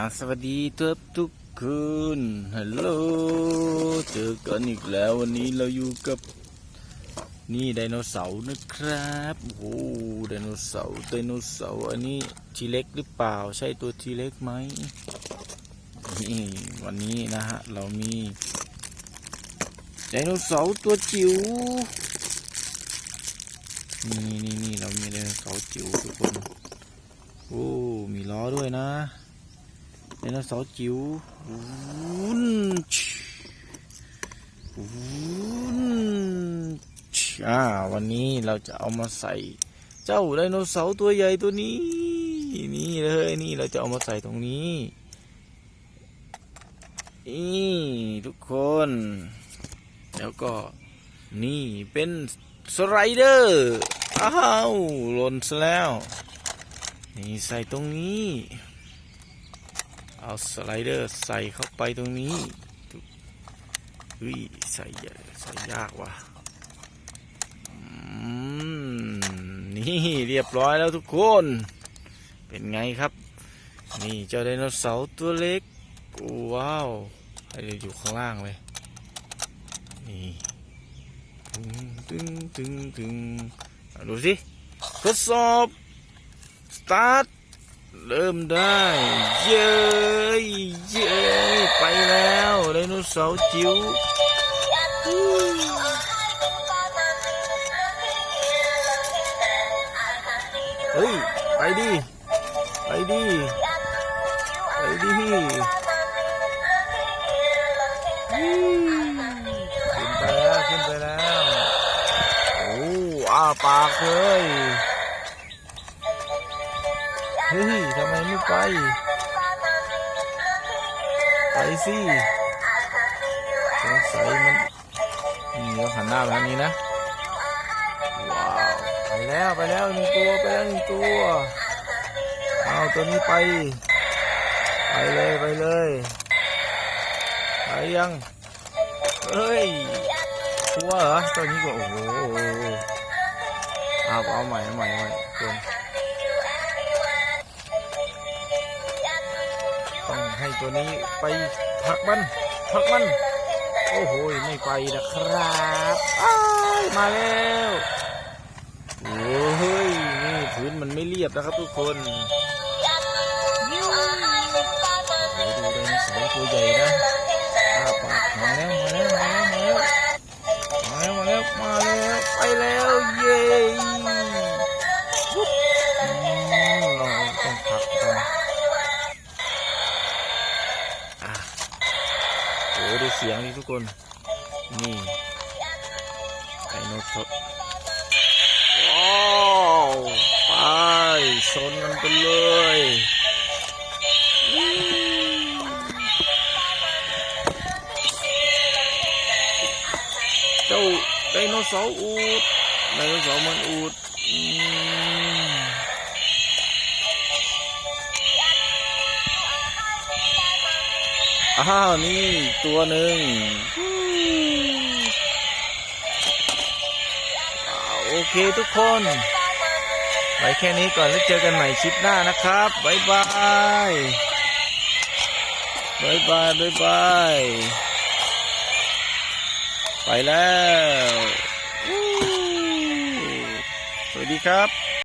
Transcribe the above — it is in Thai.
าสวัสดีทุกทุกคนฮัลโหลเจอกันอีกแล้ววันนี้เราอยู่กับนี่ไดโนเสาร์นะครับโอ้โหไดโนเสาร์ไดโนเสาร์อันนี้ทีเล็กหรือเปล่าใช่ตัวทีเล็กไหมนี่วันนี้นะฮะเรามีไดโนเสาร์ตัวจิ๋วนี่นี่นี่เรามีไดโนเสาร์จิ๋วทุกคนโอ้มีล้อด้วยนะ ไดโนเสาร์จิ๋ววุ้นชิวุ้นชิอ่าวันนี้เราจะเอามาใส่ เจ้าไดโนเสาร์ตัวใหญ่ตัวนี้ นี่เลยนี่เราจะเอามาใส่ตรงนี้นี่ทุกคน แล้วก็นี่เป็นสไลเดอร์ อ้าวหล่นซะแล้ว นี่ใส่ตรงนี้ เอาสไลเดอร์ใส่เข้าไปตรงนี้เฮ้ยใส่ยาใส่ยากว่ะอืมนี่เรียบร้อยแล้วทุกคน เป็นไงครับ นี่เจ้าไดโนเสาร์ตัวเล็กว้าวไอ้อยู่ข้างล่างเลยนี่ตึงตึงตึงตึงดูสิทดสอบ สตาร์ท เริ่มได้ เย้ยเย้ยไปแล้วไดโนเสาร์จิ๋วเฮ้ย ไปดิ ไปดิ ไปดิขึ้นไปแล้ว ขึ้นไปแล้ว โอ้อาปากเลย เฮ้ยทำไมไม่ไป ไปสิสงสัยมันนี่เราหันหน้าไปทางนี้นะ ว้าว ไปแล้วไปแล้วหนึ่งตัวไปแล้วหนึ่งตัว เอาตัวนี้ไป ไปเลยไปเลยไปยังเฮ้ยกลัวเหรอตัวนี้ก็โอ้โหเอาเอาใหม่เอาใหม่เอาใหม่ตัวต้ ให้ตัวนี้ไปผักมันผักมัน โอ้โหไม่ไปนะครับมาแล้วโอ้ยนี่พื้นมันไม่เรียบนะครับทุกคนดูไดโนเสาร์ตัวใหญ่นะอ้าปากมาแล้วมาแล้วมาแล้ว เสียงดิทุกคน นี่ไดโนเสาร์ว้าวไปชนกันไปเลยอืมเจ้าไดโนเสาร์อูดไดโนเสาร์มันอูดอืม อ้าว นี่ตัวหนึ่งอ้าวโอเคทุกคนไว้แค่นี้ก่อนแล้วเจอกันใหม่คลิปหน้านะครับบ๊ายบายบ๊ายบายบ๊ายบายไปแล้ว สวัสดีครับ